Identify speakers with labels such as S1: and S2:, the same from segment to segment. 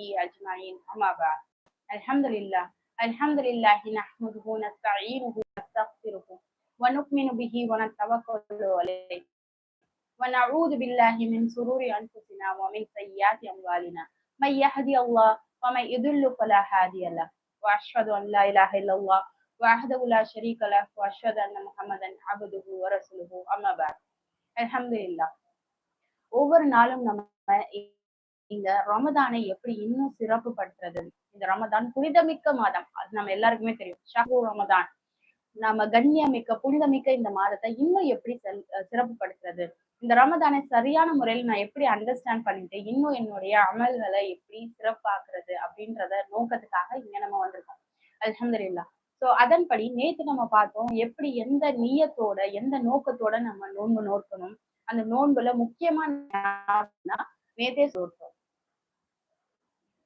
S1: وصحبه أجمعين. أما بعد. الحمد لله. الحمد لله نحمده ونستعينه ونستغفره ونؤمن به ونتوكل عليه. ونعوذ بالله من شرور أنفسنا ومن سيئات أموالنا. من يهدي الله ومن يضل فلا هادي له. وأشهد أن لا إله إلا الله وحده لا شريك له وأشهد أن محمدا عبده ورسوله. أما بعد. الحمد لله. ஒவ்வொரு நாளும் நம்ம இந்த ரமதானை எப்படி இன்னும் சிறப்பு படுத்துறது இந்த ரமதான் புனிதமிக்க மாதம். அது நம்ம எல்லாருக்குமே தெரியும். ஷஹு ரமதான். நம்ம கண்ணியமிக்க புனிதமிக்க இந்த மாதத்தை இன்னும் எப்படி சிறப்பு படுத்துறது இந்த ரமதானை சரியான முறையில் நான் எப்படி அண்டர்ஸ்டாண்ட் பண்ணிட்டு இன்னும் என்னுடைய அமல்களை எப்படி சிறப்பாக்குறது அப்படின்றத நோக்கத்துக்காக இங்க நம்ம வந்திருக்கோம். அலமதுல்லா சோ அதன்படி நேத்து நம்ம பார்த்தோம் எப்படி எந்த நீயத்தோட எந்த நோக்கத்தோட நம்ம நோன்பு நோக்கணும். அந்த நோன்புல முக்கியமான நேத்தே சொல்றோம்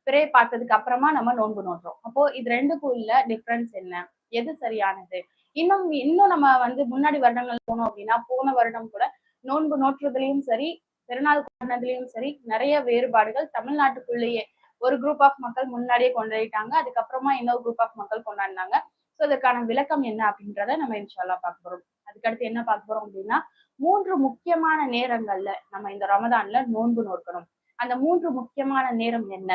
S1: பிறை பார்த்ததுக்கு அப்புறமா நம்ம நோன்பு நோட்டுறோம் அப்போ இது ரெண்டுக்கும் உள்ள டிஃப்ரென்ஸ் என்ன? எது சரியானது? இன்னும் இன்னும் நம்ம வந்து முன்னாடி வருடங்கள் போனோம் அப்படின்னா போன வருடம் கூட நோன்பு நோற்றுறதுலயும் சரி பெருநாள் கொண்டதுலயும் சரி நிறைய வேறுபாடுகள் தமிழ்நாட்டுக்குள்ளேயே ஒரு குரூப் ஆஃப் மக்கள் முன்னாடியே கொண்டாடிட்டாங்க. அதுக்கப்புறமா இன்னொரு குரூப் ஆஃப் மக்கள் கொண்டாடினாங்க. ஸோ அதற்கான விளக்கம் என்ன அப்படின்றத நம்ம இன்ஷால்லா பார்க்க போறோம். அதுக்கடுத்து என்ன பார்க்க போறோம் அப்படின்னா மூன்று முக்கியமான நேரங்கள்ல நம்ம இந்த ரமதான்ல நோன்பு நோக்கணும். அந்த மூன்று முக்கியமான நேரம் என்ன?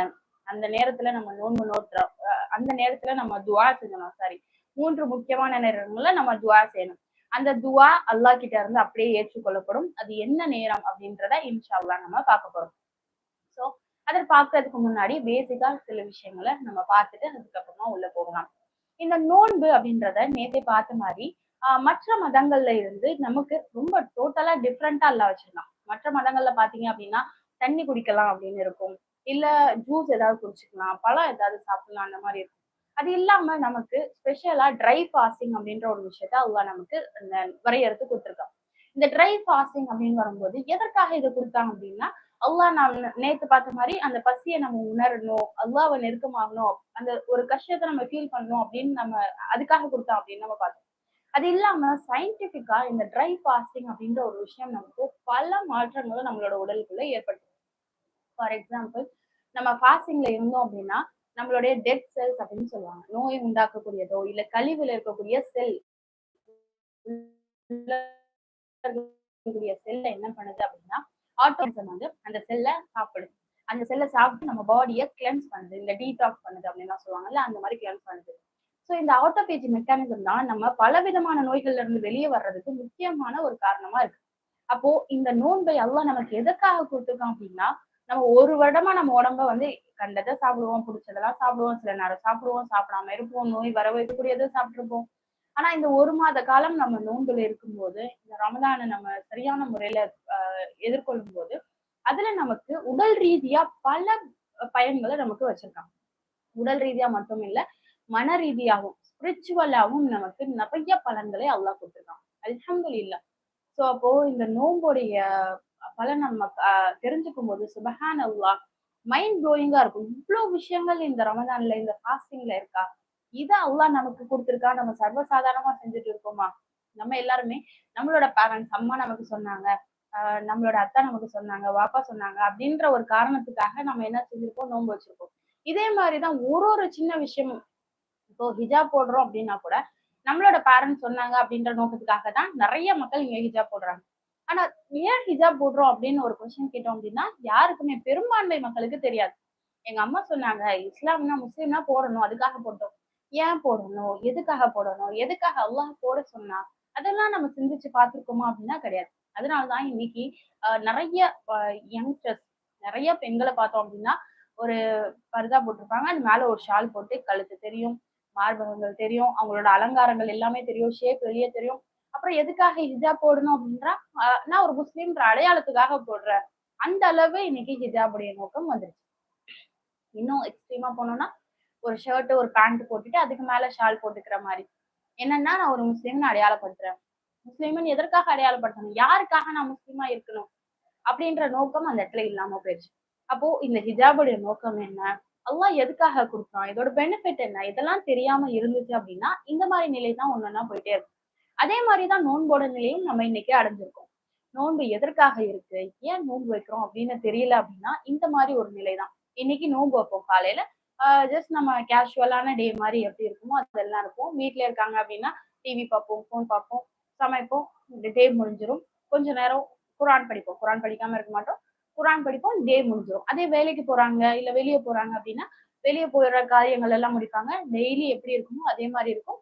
S1: அந்த நேரத்துல நம்ம நோன்பு நோட்டுறோம் அந்த நேரத்துல நம்ம துவா செய்யணும். சாரி மூன்று முக்கியமான நேரங்கள்ல நம்ம துவா செய்யணும். அந்த துவா அல்லா கிட்ட இருந்து அப்படியே ஏற்றுக்கொள்ளப்படும். அது என்ன நேரம் அப்படின்றத இன்ஷால்லா நம்ம பார்க்க போறோம். ஸோ அதை பார்க்கறதுக்கு முன்னாடி பேசிக்கா சில விஷயங்களை நம்ம பார்த்துட்டு அதுக்கப்புறமா உள்ள போகலாம். இந்த நோன்பு அப்படின்றத நேற்றை பார்த்த மாதிரி ஆஹ் மற்ற மதங்கள்ல இருந்து நமக்கு ரொம்ப டோட்டலா டிஃப்ரெண்டா அல்ல வச்சிருந்தான் மற்ற மதங்கள்ல பாத்தீங்க அப்படின்னா தண்ணி குடிக்கலாம் அப்படின்னு இருக்கும். இல்ல ஜூஸ் ஏதாவது குடிச்சுக்கலாம் பழம் ஏதாவது சாப்பிடலாம் அந்த மாதிரி இருக்கும். அது இல்லாம நமக்கு ஸ்பெஷலா ட்ரை ஃபாஸ்டிங் அப்படின்ற ஒரு விஷயத்த அவங்க நமக்கு வரையறுத்து கொடுத்துருக்கான். இந்த ட்ரை ஃபாஸ்டிங் அப்படின்னு வரும்போது எதற்காக இதை கொடுத்தாங்க அப்படின்னா அல்லா நாம் நேத்து பார்த்த மாதிரி அந்த பசியை நம்ம உணரணும் அல்லாவை நெருக்கமாகணும் அந்த ஒரு கஷ்டத்தை நம்ம ஃபீல் பண்ணணும் அப்படின்னு நம்ம அதுக்காக கொடுத்தோம் அப்படின்னு நம்ம பார்த்தோம். அது இல்லாம சயின்டிபிக்கா இந்த ட்ரை ஃபாஸ்டிங் அப்படின்ற ஒரு விஷயம் நமக்கு பல மாற்றங்களும் நம்மளோட உடலுக்குள்ள ஏற்படுத்தும். ஃபார் எக்ஸாம்பிள் நம்ம ஃபாஸ்டிங்ல இருந்தோம் அப்படின்னா நம்மளுடைய டெட் செல்ஸ் அப்படின்னு சொல்லுவாங்க. நோய் உண்டாக்கக்கூடியதோ இல்ல கழிவுல இருக்கக்கூடிய செல் செல்ல என்ன பண்ணுது அப்படின்னா ஆட்டோசம் வந்து அந்த செல்லை சாப்பிடுது. அந்த செல்லை சாப்பிட்டு நம்ம பாடியை கிளென்ஸ் பண்ணுது. இந்த டீடாக்ஸ் பண்ணுது அப்படின்னு சொல்லுவாங்கல்ல அந்த மாதிரி கிளென்ஸ் பண்ணுது. ஸோ இந்த ஆட்டோபேஜி மெக்கானிசம் தான் நம்ம பலவிதமான நோய்கள்ல இருந்து வெளியே வர்றதுக்கு முக்கியமான ஒரு காரணமா இருக்கு. அப்போ இந்த நோன்பை எல்லாம் நமக்கு எதற்காக கொடுத்துருக்கோம் அப்படின்னா நம்ம ஒரு வருடமா நம்ம உடம்ப வந்து கண்டதை சாப்பிடுவோம் பிடிச்சதெல்லாம் சாப்பிடுவோம் சில நேரம் சாப்பிடுவோம் சாப்பிடாம இருப்போம் நோய் வர வைக்கக்கூடியதை சாப்பிட்டுருப்போம். ஆனா இந்த ஒரு மாத காலம் நம்ம நோன்புல இருக்கும்போது இந்த ரமதானை நம்ம சரியான முறையில எதிர்கொள்ளும் போது அதுல நமக்கு உடல் ரீதியா பல பயன்களை நமக்கு வச்சிருக்காங்க. உடல் ரீதியா மட்டும் இல்ல மன ரீதியாகவும் ஸ்பிரிச்சுவலாகவும் நமக்கு நிறைய பலன்களை அவ்வளோ கொடுத்துருக்கான். அல்ஹம்து இல்ல ஸோ அப்போ இந்த நோம்போடைய பலன் நம்ம தெரிஞ்சுக்கும் போது சுபஹான் அல்லா மைண்ட் ப்ளோயிங்கா இருக்கும். இவ்வளவு விஷயங்கள் இந்த ரமதான்ல இந்த ஃபாஸ்டிங்ல இருக்கா? இதை அல்லா நமக்கு கொடுத்துருக்கா? நம்ம சர்வசாதாரணமா செஞ்சுட்டு இருக்கோமா? நம்ம எல்லாருமே நம்மளோட பேரண்ட்ஸ் அம்மா நமக்கு சொன்னாங்க ஆஹ் நம்மளோட அத்தா நமக்கு சொன்னாங்க வாப்பா சொன்னாங்க அப்படின்ற ஒரு காரணத்துக்காக நம்ம என்ன செஞ்சிருக்கோம்? நோன்பு வச்சிருக்கோம். இதே மாதிரிதான் ஒரு ஒரு சின்ன விஷயமும் இப்போ ஹிஜாப் போடுறோம் அப்படின்னா கூட நம்மளோட பேரண்ட்ஸ் சொன்னாங்க அப்படின்ற நோக்கத்துக்காக தான் நிறைய மக்கள் இங்க ஹிஜாப் போடுறாங்க. ஆனா ஏன் ஹிஜாப் போடுறோம் அப்படின்னு ஒரு கொஸ்டின் கேட்டோம் அப்படின்னா யாருக்குமே பெரும்பான்மை மக்களுக்கு தெரியாது. எங்க அம்மா சொன்னாங்க இஸ்லாம்னா முஸ்லீம்னா போடணும் அதுக்காக போட்டோம். ஏன் போடணும்? எதுக்காக போடணும்? எதுக்காக அல்லாஹ் போட சொன்னா? அதெல்லாம் நம்ம சிந்திச்சு பார்த்துருக்கோமா அப்படின்னா கிடையாது. அதனாலதான் இன்னைக்கு நிறைய யங்ஸ்டர்ஸ் நிறைய பெண்களை பார்த்தோம் அப்படின்னா ஒரு பருதா போட்டிருப்பாங்க. அது மேல ஒரு ஷால் போட்டு கழுத்து தெரியும் மார்பகங்கள் தெரியும் அவங்களோட அலங்காரங்கள் எல்லாமே தெரியும் ஷேப் வெளியே தெரியும். அப்புறம் எதுக்காக ஹிஜாப் போடணும் அப்படின்றா? நான் ஒரு முஸ்லீம்ன்ற அடையாளத்துக்காக போடுறேன். அந்த அளவு இன்னைக்கு ஹிஜாபுடைய நோக்கம் வந்துருச்சு. இன்னும் எக்ஸ்ட்ரீமா போனோம்னா ஒரு ஷர்ட் ஒரு பேண்ட் போட்டுட்டு அதுக்கு மேல ஷால் போட்டுக்கிற மாதிரி. என்னன்னா நான் ஒரு முஸ்லீம்னு அடையாளப்படுத்துறேன். முஸ்லீம்னு எதற்காக அடையாளப்படுத்தணும்? யாருக்காக நான் முஸ்லீமா இருக்கணும்? அப்படின்ற நோக்கம் அந்த இடத்துல இல்லாம போயிடுச்சு. அப்போ இந்த ஹிஜாபுடைய நோக்கம் என்ன? அல்லாஹ் எதுக்காக கொடுத்தான்? இதோட பெனிஃபிட் என்ன? இதெல்லாம் தெரியாம இருந்துச்சு அப்படின்னா இந்த மாதிரி நிலை தான் ஒன்னொன்னா போயிட்டே இருக்கும். அதே மாதிரிதான் நோன்போட நிலையும் நம்ம இன்னைக்கு அடைஞ்சிருக்கோம். நோன்பு எதற்காக இருக்கு? ஏன் நோன்பு வைக்கிறோம் அப்படின்னு தெரியல அப்படின்னா இந்த மாதிரி ஒரு நிலை தான் இன்னைக்கு நோன்பு வைப்போம். காலையில ஜஸ்ட் நம்ம கேஷுவலான டே மாதிரி எப்படி இருக்குமோ அதெல்லாம் இருக்கும். வீட்டுல இருக்காங்க அப்படின்னா டிவி பார்ப்போம் ஃபோன் பார்ப்போம் சமைப்போம். இந்த டே முடிஞ்சிரும். கொஞ்ச நேரம் குரான் படிப்போம். குரான் படிக்காம இருக்க மாட்டோம். குரான் படிப்போம் டே முடிஞ்சிரும். அதே வேலைக்கு போறாங்க இல்ல வெளியே போறாங்க அப்படின்னா வெளியே போயிடுற காரியங்கள் எல்லாம் முடிப்பாங்க. டெய்லி எப்படி இருக்குமோ அதே மாதிரி இருக்கும்.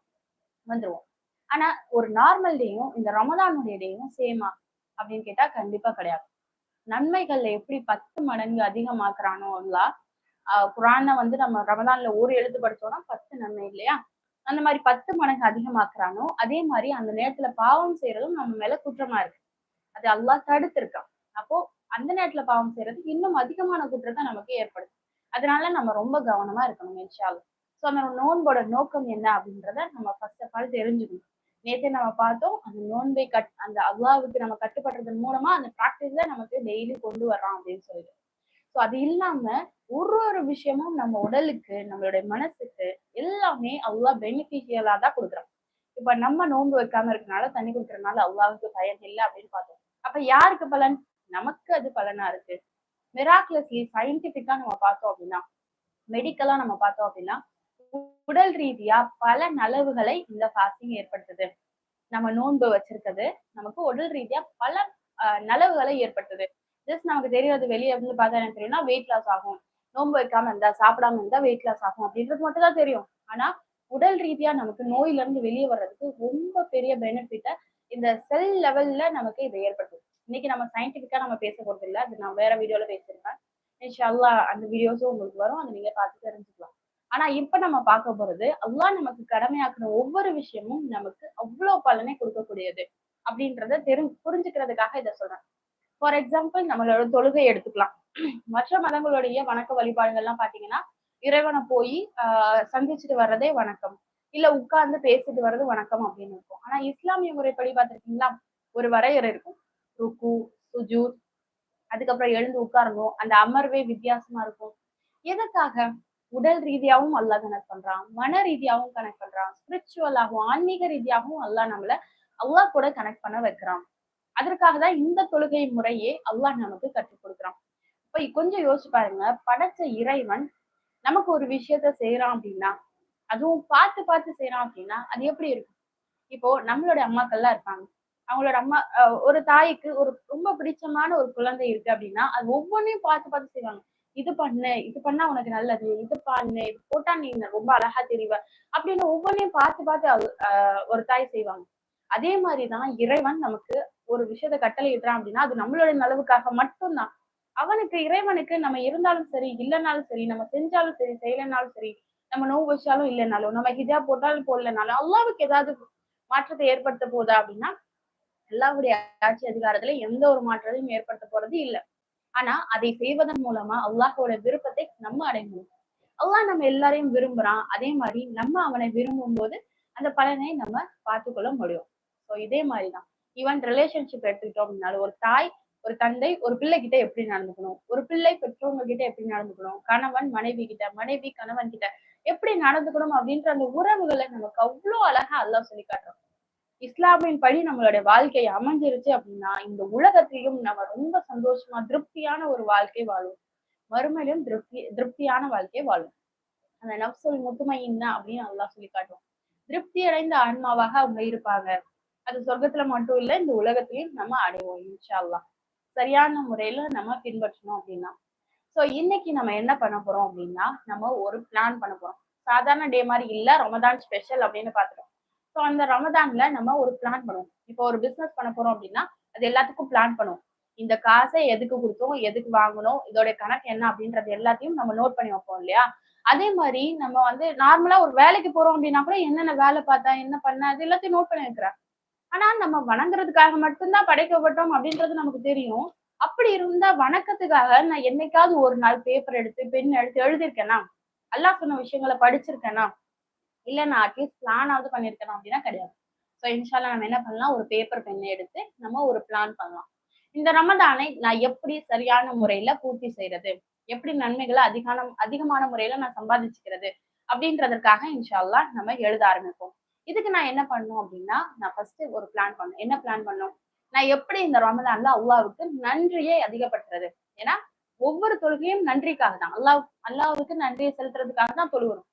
S1: வந்துருவோம். ஆனா ஒரு நார்மல் டேயும் இந்த ரமதானுடைய டேயும் சேமா அப்படின்னு கேட்டா கண்டிப்பா கிடையாது. நன்மைகள்ல எப்படி பத்து மடங்கு அதிகமாக்குறானோ அல்லா ஆஹ் வந்து நம்ம ரமதான்ல ஒரு எழுத்து படிச்சோம்னா பத்து நன்மை இல்லையா? அந்த மாதிரி பத்து மடங்கு அதிகமாக்குறானோ அதே மாதிரி அந்த நேரத்துல பாவம் செய்யறதும் நம்ம மேல குற்றமா இருக்கு. அது அல்லாஹ் தடுத்திருக்கான். அப்போ அந்த நேரத்துல பாவம் செய்யறது இன்னும் அதிகமான குற்றத்தை நமக்கு ஏற்படுது. அதனால நம்ம ரொம்ப கவனமா இருக்கணும் இன்ஷால்லா ஸோ அந்த நோன்போட நோக்கம் என்ன அப்படின்றத நம்ம ஃபர்ஸ்ட் ஆஃப் ஆல் தெரிஞ்சுக்கணும். நேற்று நம்ம பார்த்தோம் அந்த நோன்பை கட் அந்த அல்லாவுக்கு நம்ம கட்டுப்படுறதன் மூலமா அந்த ப்ராக்டிஸ்ல நமக்கு டெய்லி கொண்டு வர்றோம் அப்படின்னு சொல்லிட்டு. ஸோ அது இல்லாம ஒரு ஒரு விஷயமும் நம்ம உடலுக்கு நம்மளுடைய மனசுக்கு எல்லாமே அவ்வளோ பெனிஃபிஷியலா தான் கொடுக்குறோம் இப்ப நம்ம நோன்பு வைக்காம இருக்கனால தண்ணி குடிக்கிறதுனால அல்லாவுக்கு பயன் இல்லை அப்படின்னு பார்த்தோம். அப்ப யாருக்கு பலன்? நமக்கு அது பலனா இருக்கு. மிராக்லஸ்லி சயின்டிபிக்கா நம்ம பார்த்தோம் அப்படின்னா மெடிக்கலா நம்ம பார்த்தோம் அப்படின்னா உடல் ரீதியா பல நலவுகளை இந்த ஃபாஸ்டிங் ஏற்படுத்துது. நம்ம நோன்பு வச்சிருக்கிறது நமக்கு உடல் ரீதியா பல நலவுகளை ஏற்படுத்துது. ஜஸ்ட் நமக்கு தெரியாது வெளியே இருந்து பார்த்தா என்ன தெரியும்னா வெயிட் லாஸ் ஆகும். நோன்பு வைக்காம இருந்தா சாப்பிடாம இருந்தா வெயிட் லாஸ் ஆகும் அப்படின்றது மட்டும் தான் தெரியும். ஆனா உடல் ரீதியா நமக்கு நோயில இருந்து வெளியே வர்றதுக்கு ரொம்ப பெரிய பெனிஃபிட்டை இந்த செல் லெவல்ல நமக்கு இதை ஏற்படுத்தும் இன்னைக்கு நம்ம சயின்டிபிக்கா நம்ம பேச போறது இல்லை அது நான் வேற வீடியோல பேசியிருக்கேன் இன்ஷால்லா அந்த வீடியோஸும் உங்களுக்கு வரும். அதை நீங்க பார்த்து தெரிஞ்சுக்கலாம். ஆனா இப்ப நம்ம பார்க்க போறது அல்லா நமக்கு கடமையாக்குன ஒவ்வொரு விஷயமும் நமக்கு அவ்வளவு பலனை கொடுக்கக்கூடியது அப்படின்றத தெரி புரிஞ்சுக்கிறதுக்காக இதை சொல்றேன். ஃபார் எக்ஸாம்பிள் நம்மளோட தொழுகை எடுத்துக்கலாம். மற்ற மதங்களுடைய வணக்க வழிபாடுகள்லாம் பாத்தீங்கன்னா இறைவனை போய் ஆஹ் சந்திச்சுட்டு வர்றதே வணக்கம். இல்ல உட்கார்ந்து பேசிட்டு வர்றது வணக்கம் அப்படின்னு இருக்கும். ஆனா இஸ்லாமிய முறைப்படி பார்த்திருக்கீங்களா? ஒரு வரையறை இருக்கும். ருக்கு சுஜூத் அதுக்கப்புறம் எழுந்து உட்காரணும். அந்த அமர்வே வித்தியாசமா இருக்கும். எதுக்காக உடல் ரீதியாவும் அல்லாஹ் கனெக்ட் பண்றான் மன ரீதியாவும் கனெக்ட் பண்றான் ஸ்பிரிச்சுவலாகவும் ஆன்மீக ரீதியாகவும் அல்லாஹ் நம்மள அல்லாஹ் கூட கனெக்ட் பண்ண வைக்கிறான். அதற்காக தான் இந்த தொழுகை முறையே அல்லாஹ் நமக்கு கற்றுக் கொடுக்குறான். இப்ப கொஞ்சம் யோசிச்சு பாருங்க படைச்ச இறைவன் நமக்கு ஒரு விஷயத்த செய்யறான் அப்படின்னா அதுவும் பார்த்து பார்த்து செய்யறான் அப்படின்னா அது எப்படி இருக்கும்? இப்போ நம்மளோட அம்மாக்கள்லாம் இருப்பாங்க. அவங்களோட அம்மா ஒரு தாய்க்கு ஒரு ரொம்ப பிடிச்சமான ஒரு குழந்தை இருக்கு அப்படின்னா அது ஒவ்வொன்றையும் பார்த்து பார்த்து செய்வாங்க. இது பண்ணு இது பண்ணா உனக்கு நல்லது இது பண்ணு இது போட்டா நீ ரொம்ப அழகா தெரிவ அப்படின்னு ஒவ்வொன்றையும் பார்த்து பார்த்து ஒரு தாய் செய்வாங்க. அதே மாதிரிதான் இறைவன் நமக்கு ஒரு விஷயத்த கட்டளையிடுறான் அப்படின்னா அது நம்மளோட நலவுக்காக மட்டும்தான். அவனுக்கு இறைவனுக்கு நம்ம இருந்தாலும் சரி இல்லைனாலும் சரி நம்ம செஞ்சாலும் சரி செய்யலைனாலும் சரி நம்ம நோவு வச்சாலும் இல்லைனாலும் நம்ம ஹிஜா போட்டாலும் போடலனாலும் அல்லாவுக்கு ஏதாவது மாற்றத்தை ஏற்படுத்த போதா அப்படின்னா அல்லாவுடைய ஆட்சி அதிகாரத்துல எந்த ஒரு மாற்றத்தையும் ஏற்படுத்த போறது இல்லை. ஆனா அதை செய்வதன் மூலமா அல்லாஹோட விருப்பத்தை நம்ம அடையணும் அல்லாஹ் நம்ம எல்லாரையும் விரும்புறான். அதே மாதிரி நம்ம அவனை விரும்பும் போது அந்த பலனை நம்ம பார்த்து கொள்ள முடியும். ஸோ இதே மாதிரிதான். ஈவன் ரிலேஷன்ஷிப் எடுத்துக்கிட்டோம் அப்படின்னாலும் ஒரு தாய் ஒரு தந்தை ஒரு பிள்ளை கிட்ட எப்படி நடந்துக்கணும்? ஒரு பிள்ளை பெற்றவங்க கிட்ட எப்படி நடந்துக்கணும்? கணவன் மனைவி கிட்ட மனைவி கணவன் கிட்ட எப்படி நடந்துக்கணும் அப்படின்ற அந்த உறவுகளை நமக்கு அவ்வளவு அழகா அல்லாஹ் சொல்லி காட்டுறோம் இஸ்லாமின் படி நம்மளுடைய வாழ்க்கை அமைஞ்சிருச்சு அப்படின்னா இந்த உலகத்திலையும் நம்ம ரொம்ப சந்தோஷமா திருப்தியான ஒரு வாழ்க்கை வாழும் மறுமையிலும் திருப்தி திருப்தியான வாழ்க்கை வாழும் அந்த நப்சல் முத்துமையின்னா அப்படின்னு நல்லா சொல்லி காட்டுவோம் திருப்தி அடைந்த ஆன்மாவாக அவங்க இருப்பாங்க. அது சொர்க்கத்துல மட்டும் இல்ல இந்த உலகத்திலையும் நம்ம அடைவோம் இன்ஷால்லா சரியான முறையில நம்ம பின்பற்றணும் அப்படின்னா. சோ இன்னைக்கு நம்ம என்ன பண்ண போறோம் அப்படின்னா நம்ம ஒரு பிளான் பண்ண போறோம். சாதாரண டே மாதிரி இல்ல ரமதான் ஸ்பெஷல் அப்படின்னு பாத்துறோம் ஸோ அந்த ரமதான்ல நம்ம ஒரு பிளான் பண்ணுவோம். இப்போ ஒரு பிசினஸ் பண்ண போறோம் அப்படின்னா அது எல்லாத்துக்கும் பிளான் பண்ணுவோம். இந்த காசை எதுக்கு கொடுத்தோம்? எதுக்கு வாங்கணும் இதோட கணக்கு என்ன அப்படின்றது எல்லாத்தையும் நம்ம நோட் பண்ணி வைப்போம் இல்லையா? அதே மாதிரி நம்ம வந்து நார்மலா ஒரு வேலைக்கு போறோம் அப்படின்னா கூட என்னென்ன வேலை பார்த்தா என்ன பண்ண அது எல்லாத்தையும் நோட் பண்ணி வைக்கிறேன். ஆனா நம்ம வணங்குறதுக்காக மட்டும்தான் படைக்கப்பட்டோம் அப்படின்றது நமக்கு தெரியும். அப்படி இருந்தா வணக்கத்துக்காக நான் என்னைக்காவது ஒரு நாள் பேப்பர் எடுத்து பென் எடுத்து எழுதியிருக்கேனா? அல்லாஹ் சொன்ன விஷயங்களை படிச்சிருக்கேனா? இல்ல நான் அட்லீஸ்ட் பிளான் ஆகுது பண்ணிருக்கேன் அப்படின்னா கிடையாது. ஸோ இன்ஷால்லா நம்ம என்ன பண்ணலாம்? ஒரு பேப்பர் பெண்ணை எடுத்து நம்ம ஒரு பிளான் பண்ணலாம். இந்த ரமதானை நான் எப்படி சரியான முறையில பூர்த்தி செய்யறது எப்படி நன்மைகளை அதிகான அதிகமான முறையில நான் சம்பாதிச்சுக்கிறது? அப்படின்றதற்காக இன்ஷால்லா நம்ம எழுத ஆரம்பிப்போம். இதுக்கு நான் என்ன பண்ணும் அப்படின்னா நான் ஃபர்ஸ்ட் ஒரு பிளான் பண்ணேன் என்ன பிளான் பண்ணும் நான் எப்படி இந்த ரமதான்ல அல்லாவுக்கு நன்றியை அதிகப்படுத்துறது? ஏன்னா ஒவ்வொரு தொழுகையும் நன்றிக்காக தான் அல்லாஹ் அல்லாவுக்கு நன்றியை செலுத்துறதுக்காக தான் தொழுகிறோம்.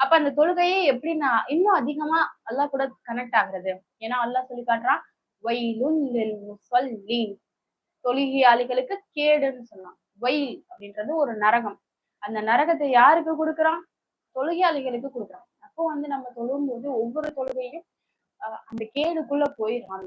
S1: அப்ப அந்த தொழுகையை எப்படி நான் இன்னும் அதிகமா அல்லா கூட கனெக்ட் ஆகுறது? ஏன்னா அல்லா சொல்லி காட்டுறான் வயலுன் தொழுகையாளிகளுக்கு கேடுன்னு சொன்னான். வயல் அப்படின்றது ஒரு நரகம். அந்த நரகத்தை யாருக்கு கொடுக்குறான்? தொழுகையாளிகளுக்கு கொடுக்குறான். அப்போ வந்து நம்ம தொழும்போது ஒவ்வொரு தொழுகையும் அந்த கேடுக்குள்ள போயிடாம